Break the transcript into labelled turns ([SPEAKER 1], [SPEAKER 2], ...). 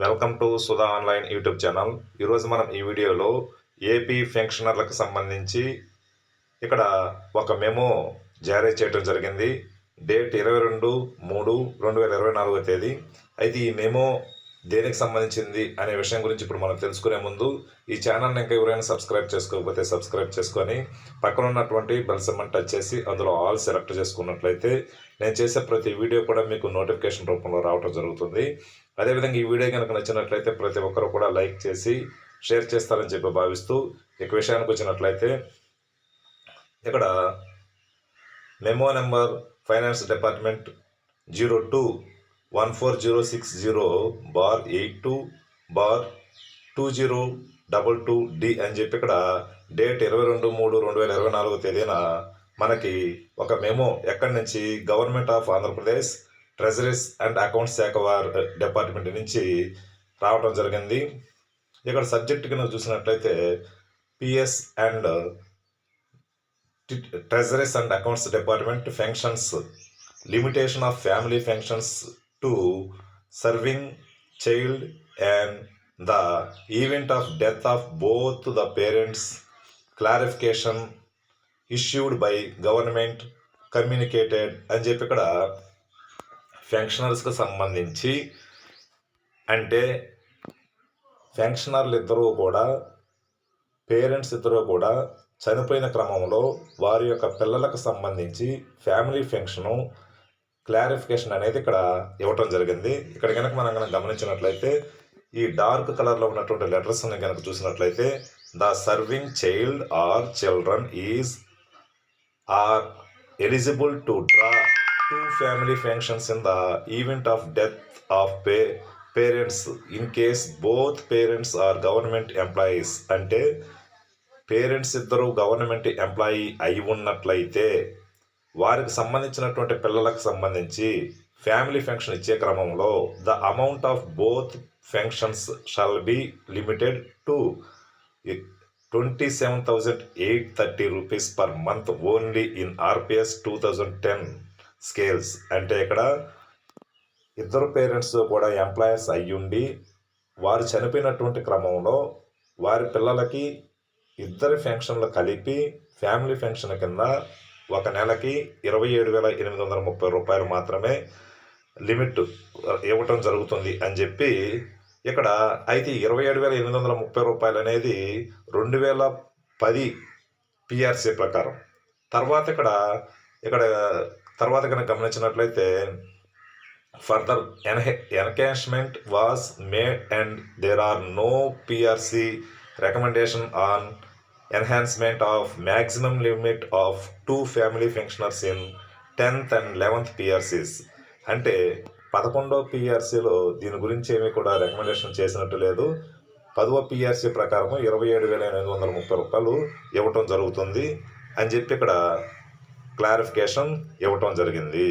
[SPEAKER 1] Welcome to Sudha online YouTube channel ఈరోజు మనం ఈ వీడియోలో ఏపీ పెన్షనర్లకు సంబంధించి ఇక్కడ ఒక మెమో జారీ చేయడం జరిగింది. డేట్ ఇరవై రెండు మూడు రెండు వేల ఇరవై నాలుగో తేదీ. అయితే ఈ మెమో దేనికి సంబంధించింది అనే విషయం గురించి ఇప్పుడు మనం తెలుసుకునే ముందు ఈ ఛానల్ని ఇంకా ఎవరైనా సబ్స్క్రైబ్ చేసుకోకపోతే సబ్స్క్రైబ్ చేసుకొని పక్కన ఉన్నటువంటి బెల్ సింబల్ టచ్ చేసి అందులో ఆల్ సెలెక్ట్ చేసుకున్నట్లయితే నేను చేసే ప్రతి వీడియో కూడా మీకు నోటిఫికేషన్ రూపంలో రావడం జరుగుతుంది. అదేవిధంగా ఈ వీడియో కనుక నచ్చినట్లయితే ప్రతి ఒక్కరు కూడా లైక్ చేసి షేర్ చేస్తారని చెప్పి భావిస్తూ ఇక విషయానికి వచ్చినట్లయితే ఇక్కడ memo number finance department zero two one four zero six zero bar eight two bar two zero double two D అని చెప్పి ఇక్కడ డేట్ ఇరవై రెండు మూడు రెండు వేల ఇరవై నాలుగో తేదీన మనకి ఒక మెమో ఎక్కడి నుంచి government of Andhra Pradesh treasuries and accounts శాఖ వారి డిపార్ట్మెంట్ నుంచి రావడం జరిగింది. ఇక్కడ సబ్జెక్ట్ కింద చూసినట్లయితే PS and treasuries and accounts department functions limitation of family functions to serving child and the event of death of both the parents clarification issued by government communicated అని చెప్పి ఇక్కడ ఫంక్షనర్స్కి సంబంధించి అంటే ఫంక్షనర్లు ఇద్దరూ కూడా పేరెంట్స్ ఇద్దరూ కూడా చనిపోయిన క్రమంలో వారి యొక్క పిల్లలకు సంబంధించి ఫ్యామిలీ ఫంక్షను క్లారిఫికేషన్ అనేది ఇక్కడ ఇవ్వటం జరిగింది. ఇక్కడ కనుక మనం కనుక గమనించినట్లయితే ఈ డార్క్ కలర్లో ఉన్నటువంటి లెటర్స్ని కనుక చూసినట్లయితే the serving child or children is are eligible to draw two family functions in the event of death of pay parents in case both parents are government employees. అంటే పేరెంట్స్ ఇద్దరు గవర్నమెంట్ ఎంప్లాయీ అయి ఉన్నట్లయితే వారికి సంబంధించినటువంటి పిల్లలకు సంబంధించి family function ఇచ్చే క్రమంలో the amount of both functions shall be limited to twenty seven thousand eight thirty rupees per month only in RPS two thousand ten scales. అంటే ఇక్కడ ఇద్దరు పేరెంట్స్ కూడా ఎంప్లాయర్స్ అయ్యుండి వారు చనిపోయినటువంటి క్రమంలో వారి పిల్లలకి ఇద్దరి ఫంక్షన్లు కలిపి ఫ్యామిలీ ఫంక్షన్ కింద ఒక నెలకి ఇరవై ఏడు వేల ఎనిమిది వందల ముప్పై రూపాయలు మాత్రమే లిమిట్ ఇవ్వటం జరుగుతుంది అని చెప్పి ఇక్కడ అయితే ఇరవై ఏడు వేల ఎనిమిది వందల ముప్పై రూపాయలు అనేది రెండు వేల పది పిఆర్సీ ప్రకారం. తర్వాత ఇక్కడ ఇక్కడ తర్వాత కనుక గమనించినట్లయితే further ఎన్హె encashment was made and there are no PRC recommendation on enhancement of maximum limit of two family functioners in tenth and eleventh PRCs అంటే పదకొండో పిఆర్సీలో దీని గురించి ఏమీ కూడా రికమెండేషన్ చేసినట్టు లేదు. పదవ పిఆర్సీ ప్రకారం ఇరవై ఏడు వేల ఎనిమిది వందల ముప్పై రూపాయలు ఇవ్వటం జరుగుతుంది అని చెప్పి ఇక్కడ క్లారిఫికేషన్ ఇవ్వటం జరిగింది.